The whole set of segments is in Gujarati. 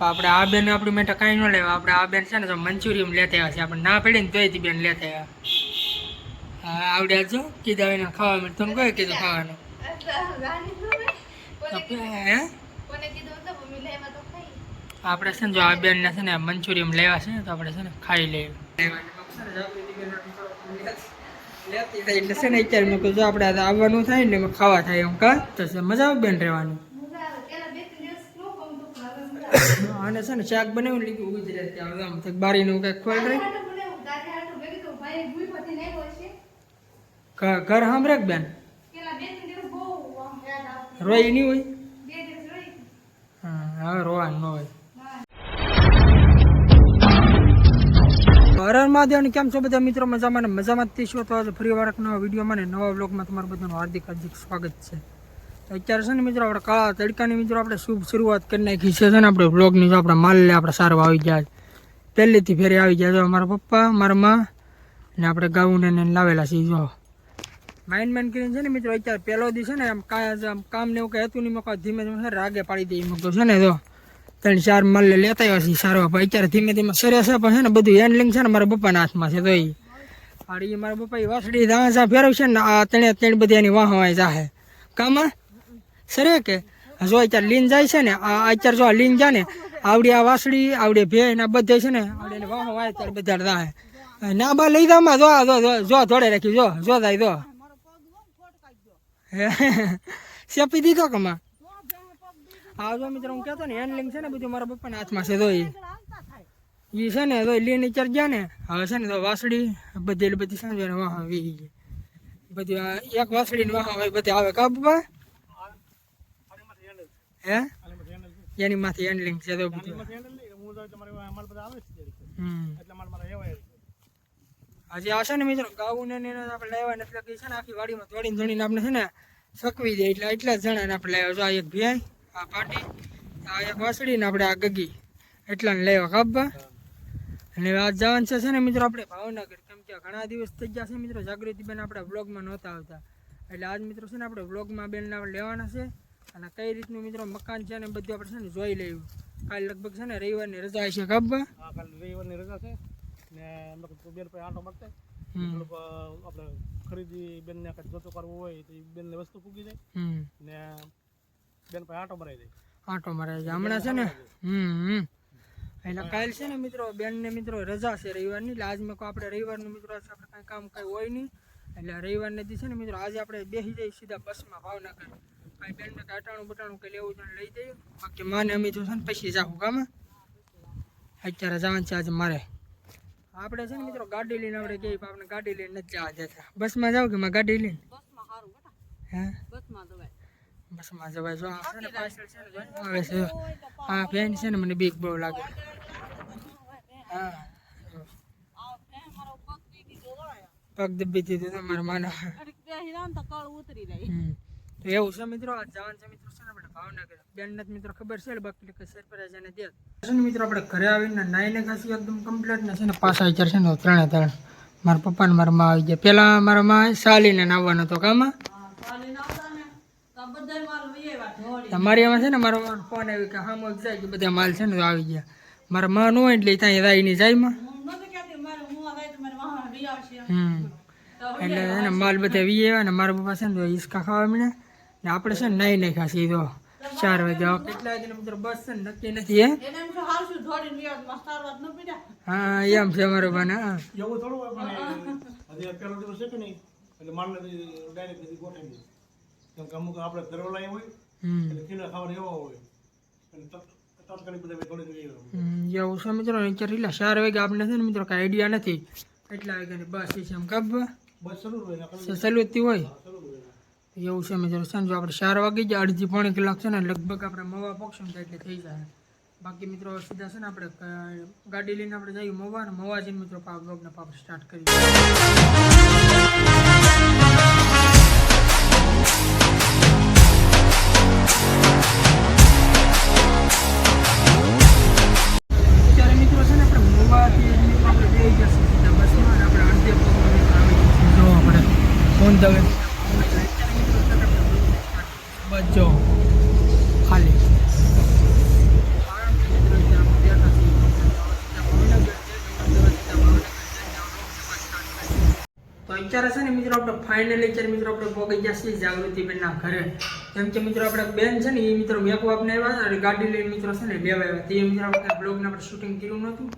આપણે આ બેન આપણી માટે કાંઈ ન લેવા આપણે આ બેન છે ને તો મંચુરિયમ લેતા આવ્યા છે. આપણે ના પડીને તોયથી બેન લેતા આવ્યા. હા આવડે જો કીધા એને ખાવા માટે. તમને કયું કીધું ખાવાનું? આપણે છે ને જો આ બેનને છે ને મંચુરિયમ લેવા છે ને તો આપણે છે ને ખાઈ લઈએ. એટલે છે ને અત્યારે મેં કીધું આપણે આવવાનું થાય ને ખાવા થાય એમ કા? તો મજા આવે બેન રહેવાની. અને છે ને શાક બનાવીને લીધું ગુજરાતી. આવે આમ તો બારીનું કંઈક ખોલ રહી ઘર સાંભળે બેન? રોઈ નહીં હોય? હા હવે રોવાનું ન હોય. હરણ મહાદેવની કેમ છો બધા મિત્રો? મજામાં ને મજામાં જ છો તો આજે ફરી વાર નવા વિડીયોમાં ને નવા બ્લોગમાં તમારું બધાનું હાર્દિક હાર્દિક સ્વાગત છે. અત્યારે છે ને મિત્રો આપણે કાળા તડકાની મિત્રો આપણે શુભ શરૂઆત કરી નાખી છે ને આપણે બ્લોગની જો આપણે માલ લે આપણે સારો આવી ગયા. પહેલેથી ફેરે આવી ગયા જો મારા પપ્પા, મારા મા ને આપણે ગાઉને ને લાવેલા છે જો. માઇન માઇન કરીને છે ને મિત્રો અત્યારે પહેલો દી છે ને આમ કાંઈ આમ કામ ને એવું કંઈ હતું નહીં મૂકવા ધીમે ધીમે રાગે પાડી દઈ મૂકતો છે ને તો ત્રણ ચાર માલ લેતા આવ્યા છીએ સારો પણ અત્યારે ધીમે ધીમે સરે છે, પણ છે ને બધું હેન્ડલિંગ છે ને મારા પપ્પાના હાથમાં છે તો એ મારા પપ્પા એ વાસડી દાણા ફેરવશે ને આ ત્રણે ત્રણ બધી એની વાહ વાય જાહે. કામાં સરે કે, જો અત્યારે લીન જાય છે ને, આ અત્યારે જો આ લીન જાય ને આવડી આ આવડી ભે ને આ બધે છે ને, આવડે એને વાહ વાય ત્યારે બધા જાહે ના બા, લઈ જામાં જો જો જો જોડે રાખી જો જો જાય, જો. સેપી દીધો કમા હા જો મિત્રો હું કહેતો ને હેન્ડલિંગ છે ને બધું મારા પપ્પાના હાથમાં છે તો એ છે ને તો લીન અત્યારે ગયા ને, હવે છે ને તો વાસળી, બધી બધી સાંજે વાહ આવી ગઈ. બધી આ એક વાસળી વાહ બધી આવે કા પપ્પા? હે? એની માંથી હેન્ડલિંગ છે તો બધું. હજી આવશે ને મિત્રો ગાવું ને આપણે લેવા એટલે કે છે ને આખી વાડીમાં દોડીને દોડીને આપણે છે ને સકવી દે. એટલે એટલા જ જણાને આપણે લેવા. જો આ એક ભેંસ આ પાટી આ એક વાસળી ને આપણે આ ગગી. એટલાને લેવા કાપવા અને આ આજ જવાનું છે ને મિત્રો આપણે ભાવનગર. કેમ કે ઘણા દિવસ થઈ ગયા છે મિત્રો જાગૃતિ બેન આપણે બ્લોગમાં નહોતા આવતા. એટલે આજ મિત્રો છે ને આપણે બ્લોગમાં બેન આપણે લેવાના છે. અને કઈ રીતનું મિત્રો મકાન છે ને બધું આપણે છે ને જોઈ લેવું કાલ લગભગ છે ને રવિવારની રજા હશે કાપવા આ કાલે રવિવારની રજા છે. ને બેન પાસે આંટો હમ. આપણે ખરીદી બેનને કાંઈક જોતો કરવું હોય તો બેન બેનને વસ્તુ પૂગી જાય. ને બેન પર આંટો મરાઈ જાય. આંટો મરાઈ જાય. હમણાં છે ને હમ એટલે કાલ છે ને મિત્રો બેન ને મિત્રો રજા છે રવિવારની. એટલે આજ મેં આપણે રવિવારનું મિત્રો આપણે કાંઈ કામ કાંઈ હોય નહીં. એટલે રવિવારને દી છે ને મિત્રો આજે આપણે બેસી જઈએ સીધા બસમાં ભાવનગર. કાંઈ બેનને કાંઈ અટાણું બટાણું કંઈ લેવું જોઈએ લઈ જઈએ. બાકી માને અમે તો છે ને પછી જાવું કામ અત્યારે જવાનું છે આજે મારે. આપણે છે ને મિત્રો ગાડી લઈને આપણે કહીએ પણ આપણે ગાડી લઈને નથી જવા દેતા. બસમાં જાવ કે માં ગાડી લઈને? હે? બસમાં જવાય. જો આ છે ને પાછળ છે ને જો આવે છે. આ ફેન છે ને મને બીક બહુ લાગે. હા. પગ દબી દીધું તમારા માનો. હમ. તો એવું છે મિત્રો? આ જવાન છે મિત્રો છે ને આપણે ભાવનગર. બેન મિત્રો ખબર છે બાકી કે સરપ્રાઈઝ અને દે. છે ને મિત્રો આપણે ઘરે આવીને નાઈને ખાસી એકદમ કમ્પ્લીટ ને છે ને પાછા વિચાર છે ને ત્રણે ત્રણ મારા પપ્પા ને મારા માં આવી ગયા. પેલા મારા માં સાલીને નાવવાનો હતો કામાં તમારી એમાં છે ને મારો ફોન આવ્યો કે હા મોજ જાય કે બધા માલ છે ને તો આવી ગયા. મારા માં ન હોય એટલે ત્યાં રાઈ ની જાય માં. હમ. એટલે માલ બધા વી આવ્યા ને મારા પપ્પા છે ને હિસકા ખાવા મળ્યા. ને આપણે છે ને નાઈ નાખ્યા છીએ તો ચાર વાગે હવે કેટલા વાગે મિત્રો બસ છે ને નક્કી નથી. હે હા એમ છે મારો બના હા. એવું થોડું હોય પણ હજી આ પહેલો દિવસ છે કે નહીં? એટલે માલને ડાયરેક્ટ બધી ગોઠવી દે. કેમ કે અમુક આપણે ઘરવાળા હોય હમ. એટલે ખીલા ખાવાના એવા હોય. એટલે તત- તાત્કાલિક બધા થોડી જોઈએ હમ, એવું છે મિત્રો અત્યારે એટલા ચાર વાગે આપણે છે ને મિત્રો કાંઈ આઈડિયા નથી. કેટલા વાગ્યાની બસ છે એમ કાપવા બસ શરૂ હોય ને સલુતી હોય. એવું છે મિત્રો, સાંજે આપણે ચાર વાગે જ અડધી પોણી કલાક છે ને, લગભગ આપણે મવા પહોંચશું ને એટલે થઈ જાય. બાકી મિત્રો સીધા છે ને આપણે ગાડી લઈને આપણે જઈએ મવા ને, મવા જઈને મિત્રો પાપ બ્લોગને પાપ સ્ટાર્ટ કરીએ. અત્યારે બાજુ જો ખાલી અત્યારે છે ને મિત્રો આપણે ફાઇનલ અત્યારે મિત્રો આપણે પહોંચી ગયા છીએ જાગૃતિબેનના ઘરે. કેમ કે મિત્રો આપણે બેન છે ને એ મિત્રો મેકઅપ આપને આવ્યા અને ગાડી લઈને મિત્રો છે ને લેવા આવ્યા તે મિત્રો આપણે બ્લોગને આપણે શૂટિંગ કર્યું નહોતું.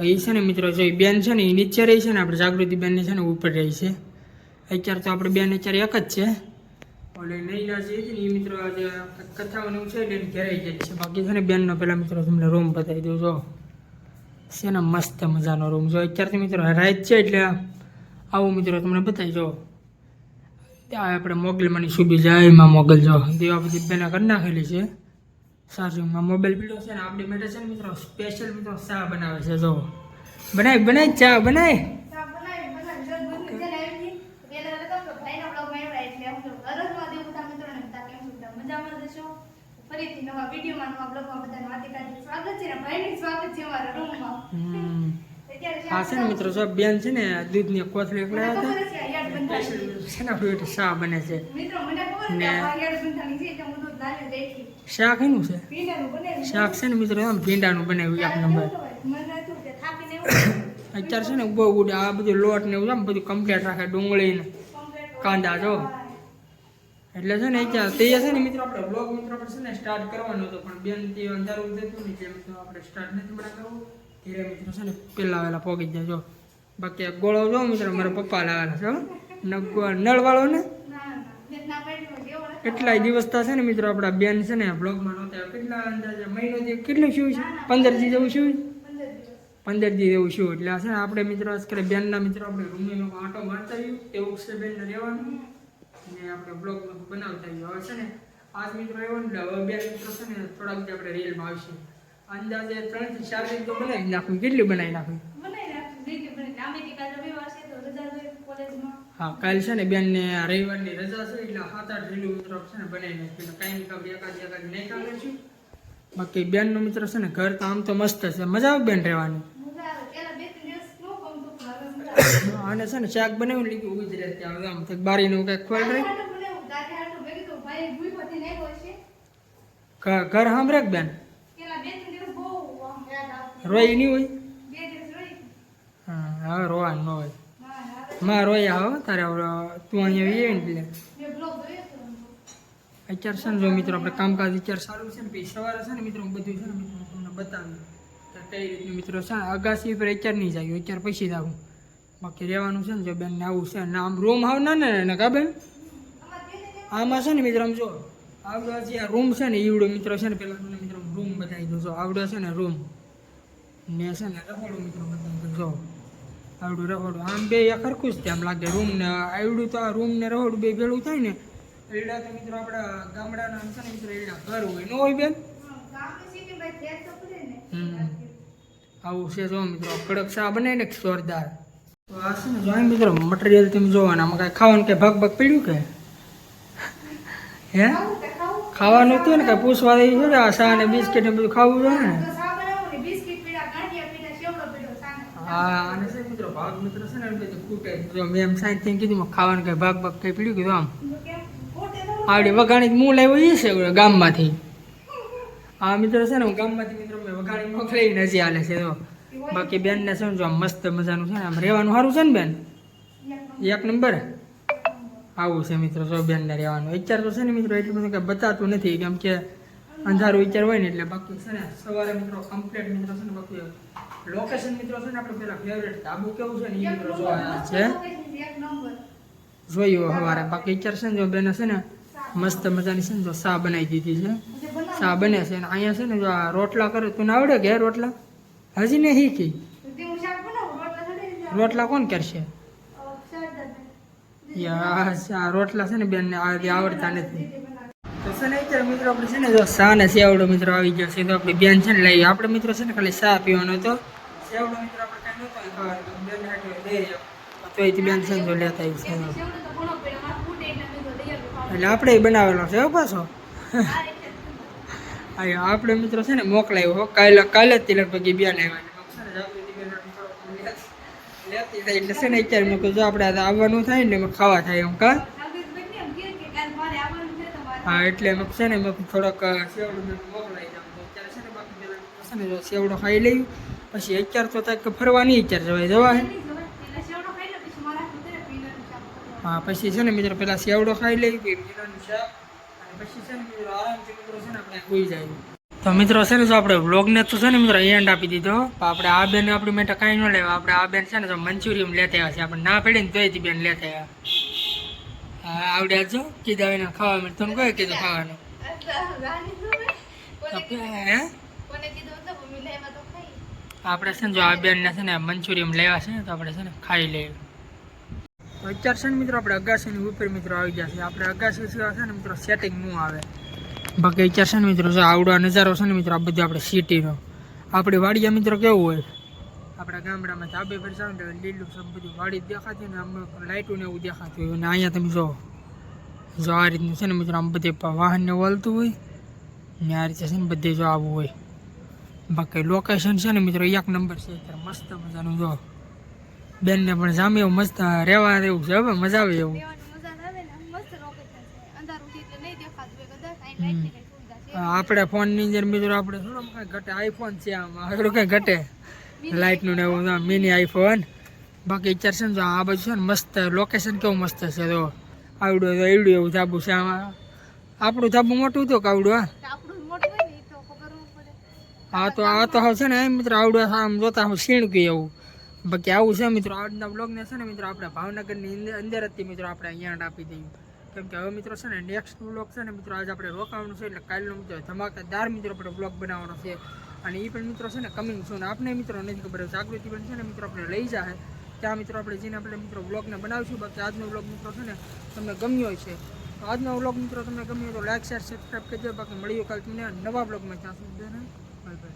એ છે ને મિત્રો જો બેન છે ને એ નીચે રહી છે ને આપણે જાગૃતિબેનને છે ને ઉપર રહી છે. અત્યારે તો આપણે બેન અત્યારે એક જ છે. ઓલે નૈના છે ને, એ મિત્રો આજે કથાઓને એવું છે એટલે એને ઘેરાઈ જાય છે. બાકી છે ને, બેનનો પહેલાં મિત્રો તમને રૂમ બતાવી દઉં, જો. છે ને મસ્ત મજાનો રૂમ જો, અત્યારથી મિત્રો રાત છે એટલે આવું મિત્રો તમને બતાવી, જો. ત્યાં આપણે મોગલમાંની સુબી જાય એમાં મોગલ, જો. દેવા બધી બેને કરી નાખેલી છે. સાસુમાં મોબાઈલ પીડ્યો છે ને, આપણી માટે છે ને, મિત્રો સ્પેશિયલ મિત્રો, ચા બનાવે છે, જો. બનાય બનાય, ચા બનાય. ફરીથી નવા વિડીયોમાં નવા બ્લોગમાં બધાનું હાર્દિક સ્વાગત છે ને ભાઈની સ્વાગત છે અમારા રૂમમાં. અત્યારે છે ને મિત્રો જો બેન છે ને દૂધની કોથળી એકલા હતા ચા બને છે? ને- હું શાક એનું છે? શાક છે ને મિત્રો આમ ભીંડાનું બનાવ્યું એક નંબર. અત્યારે છે ને બહુ ઉડે. આ બધું લોટ ને એવું બધું કમ્પ્લીટ રાખે ડુંગળી ને કાંદા જો. એટલે છે ને અત્યારે તે છે ને મિત્રો આપણે બ્લોગ મિત્રો આપણે છે ને સ્ટાર્ટ કરવાનો હતો, પણ બેન તે અંધારું દેતું ને જે મિત્રો આપણે સ્ટાર્ટ નથી બના કરવું. ધીરે મિત્રો છે ને પહેલા વહેલા પોગી જાય જો. બાકી ગોળો જો મિત્રો મારા પપ્પા લાવેલા છે નળવાળો ને. એટલાય દિવસ થશે ને મિત્રો આપણા બેન છે ને બ્લોગમાં નહોતા કેટલા અંદાજે? મહિનો જે કેટલું શું છે? પંદર દી જેવું શું પંદર દી જેવું શું? એટલે છે ને આપણે મિત્રો આજકાલ બેનના મિત્રો આપણે રૂમમાં આંટો મારતા એવું છે બેનને રહેવાનું. ને આપણે બ્લોગ બનાવતા આવ્યું હવે છે ને આજ મિત્રો એવો ને હવે બે મિત્રો છે ને થોડાક આપણે રીલમાં આવશે. અંદાજે ત્રણથી ચાર દિન તો બનાવી નાખું. કેટલી બનાવી નાખું. હા કાલ છે ને બેનને આ રવિવારની રજા છે એટલે સાત આઠ રીલું મિત્રો છે ને બનાવી નાખ્યું કાંઈ કાંઈ એકાદ એકાદ નહીં કાઢે છું બાકી બેનનો મિત્ર છે ને ઘર તો આમ તો મસ્ત છે. મજા આવે બેન રહેવાની મજા આવે. પેલા બે ત્રણ દિવસ ન ગમતું, આવે. અને છે ને શાક બનાવીને લીધું ગુજરાત ત્યાં આમ કંઈક બારીનું કંઈક ખોલ રહી ઘર સાંભળે કે બેન. રોય નહીં હોય હા હા રોવાનું ન હોયમાં રોયા હો તારે તું અહીંયા આવી ને પેલા. અત્યારે છે ને જો મિત્રો આપણે કામકાજ અત્યારે સારું છે ને, પછી સવારે છે ને મિત્રો બધું છે ને મિત્રો તમને બતાવ્યું કઈ રીતનું મિત્રો છે અગાસી પર અત્યારે નહીં જાગ્યું અત્યારે પછી જ આવું બાકી રહેવાનું છે ને જો બેન ને આવું છે ને આમ રૂમ આવ ના ને એને કા બેન? આમાં છે ને મિત્રો આમ જો આવડો જે આ રૂમ છે ને ઈવડો મિત્રો છે ને પેલા તમને મિત્રો રૂમ બતાવી દઉં. છો આવડો છે ને રૂમ ને છે ને રખોડું મિત્રો બતાવી દઉં. જો આવડું રખોડું આમ બે ખરખું જ તેમ લાગે રૂમ ને આવડું તો આ રૂમ ને રખોડું બે ભેળું થાય ને એડા તો મિત્રો આપણા ગામડાના આમ છે ને મિત્રો એડા ઘર હોય. ન હોય બેન. આવું છે જો મિત્રો કડક શાહ બને ને જોરદાર. આ છે ને જો મિત્રો મટીરિયલ તમે જોવાના આમાં કાંઈ ખાવાનું કે ભાગ ભાગ પડ્યું કે? હે? ખાવાનું હતું ને કે પૂછવા દઈ છે આ શા ને બિસ્કિટ ને બધું ખાવું જોઈએ ને. હા અને છે મિત્રો ભાગ મિત્રો છે ને જો મેં એમ સાઈડ થઈને કીધું ખાવાનું કંઈ ભાગ ભાગ કંઈ પીડ્યું કીધું આમ. આવડી વઘાણી હું લાવ્યો એ છે ગામમાંથી. આ મિત્રો છે ને હું ગામમાંથી મિત્રો મેં વઘાણી મોકલાઈને હજી હાલે છે તો બાકી બેનને છે ને જો આમ મસ્ત મજાનું છે ને આમ રહેવાનું સારું છે ને બેન એક નંબર આવું છે મિત્રો જો બેનને રહેવાનું વિચાર તો છે ને મિત્રો એટલું બધું કંઈ બતાતું નથી કેમ કે અંધારું વિચાર હોય ને એટલે બાકી છે ને સવારે મિત્રો કમ્પ્લીટ મિત્રો છે ને બાકી લોકેશન મિત્રો છે ને આપણે પેલા ફેવરેટ ધાબુ કેવું છે ને એ મિત્રો જોવાના છે જોયું સવારે બાકી વિચાર છે ને જો બેને છે ને મસ્ત મજાની છે ને જો સા બનાવી દીધી છે સા બને છે અને અહીંયા છે ને જો આ રોટલા કરે તું આવડે કે રોટલા હજી ને શીખી રોટલા કોણ કરશે? રોટલા છે ને બેન ને આવડતા નથી. તો છે ને અત્યારે મિત્રો આપણે છે ને જો સા ને સેવડો મિત્રો આવી ગયો છે તો આપણે બેન છે ને લઈ આપણે મિત્રો છે ને ખાલી સા પીવાનો હતો. સેવડો મિત્રો આપણે કાંઈ નહોતો ખાવાનો બેન લઈ તો એથી બેન છે ને લેતા આવી છે. એટલે આપણે બનાવેલો છે પાછો. હા આપણે મિત્રો છે ને મોકલાયો હો. કાલે કાલે જ તિલક લગભગ એ બેન એટલે છે ને અત્યારે મેં કીધું જો આપણે આવવાનું થાય ને એમાં ખાવા થાય એમ કા? નાગેશભાઈને એમ કહે કે કાલ મારે આવવાનું છે તમારે. હા એટલે એમ છે ને મેં થોડોક સેવડો મોકલાઈ જાઉં અત્યારે છે ને બાકી છે ને જો સેવડો ખાઈ લઈ પછી અત્યારે તો તાક ફરવા નહીં અત્યારે જવાય જવાય? હા પછી છે ને મિત્રો પેલા સેવડો ખાઈ લઈ શાક અને પછી છે ને મિત્રો છે ને આપણે હોઈ જાય. તો મિત્રો છે ને જો આપણે વ્લોગને તો છે ને મિત્રો એન્ડ આપી દીધો આપણે આ બેન આપણી માટે કાંઈ ન લેવા. આપણે આ બેન છે ને તો મંચુરિયમ લેતા આવ્યા છે. આપણે ના પડીને તો તોય તે બેન લેતા આવ્યા. હા આવડે જો. કીધા એને ખાવા મળે. તમને કયો કીધું ખાવાનું? હે. આપણે છે ને જો આ બેનને છે ને મંચુરિયમ લેવા છે ને તો આપણે છે ને ખાઈ લઈએ. અત્યારે છે ને મિત્રો આપણે અગાસીની ઉપર મિત્રો આવી ગયા છે આપણે અગાસી સિવાય છે ને મિત્રો? સેટિંગ ન આવે. બાકી અત્યારે છે ને મિત્રો જો આવડો આ નજારો છે ને મિત્રો, આ બધું આપણે સિટીનો આપણી વાડિયા મિત્રો કેવું હોય? આપણા ગામડામાં ધાબે પર જાવ ને તો લીલું સબ બધું. વાડી જ દેખાતી ને આમ લાઇટું ને એવું દેખાતું હોય. અને અહીંયા તમે જો જો આ રીતનું છે ને મિત્રો, આમ બધે વાહનને વળતું હોય ને આ રીતે છે ને બધે જો આવું હોય. બાકી લોકેશન છે ને મિત્રો, એક નંબર છે. અત્યારે મસ્ત મજાનું જો. બેનને પણ જામે એવું મસ્ત રહેવા એવું છે હવે મજા આવે એવું આપણે ફોનની અંદર મિત્રો આપણે શું કાંઈ ઘટે? આઈફોન છે આમ આગળ કંઈ ઘટે? લાઇટનું ને એવું મિની આઈફોન બાકી વિચાર છે ને આ બાજુ છે ને મસ્ત લોકેશન કેવું મસ્ત છે તો આવડું તો એવડું એવું ધાબુ છે આમાં. આપણું ધાબુ મોટું તો કે આવડું હા? હા તો આ તો હવે છે ને એમ મિત્રો આવડું આમ જોતા હું સીણ એવું. બાકી આવું છે મિત્રો, આજના બ્લોગને છે ને મિત્રો, આપણે ભાવનગરની અંદર હતી મિત્રો, આપણે અહીંયા આપી દઈએ. કેમ કે હવે મિત્રો છે ને નેક્સ્ટ બ્લોગ છે ને મિત્રો, આજે આપણે રોકાવાનું છે, એટલે કાલનો મિત્રો ધમાકેદાર મિત્રો આપણે બ્લોગ બનાવવાનો છે. અને એ પણ મિત્રો છે ને કમિંગ શું ને આપણે મિત્રો નથી ખબર જાગૃતિ પણ છે ને મિત્રો આપણે લઈ જાય ત્યાં મિત્રો આપણે જઈને આપણે મિત્રો બ્લોગને બનાવીશું. બાકી આજનો બ્લોગ મિત્રો છે ને તમને ગમ્યો હોય છે આજનો બ્લોગ મિત્રો તમને ગમ્યો તો લાઇક શેર સબસ્ક્રાઈબ કરજો. બાકી મળીએ કાલે તમને નવા બ્લોગમાં ત્યાં સુધી બાય બાય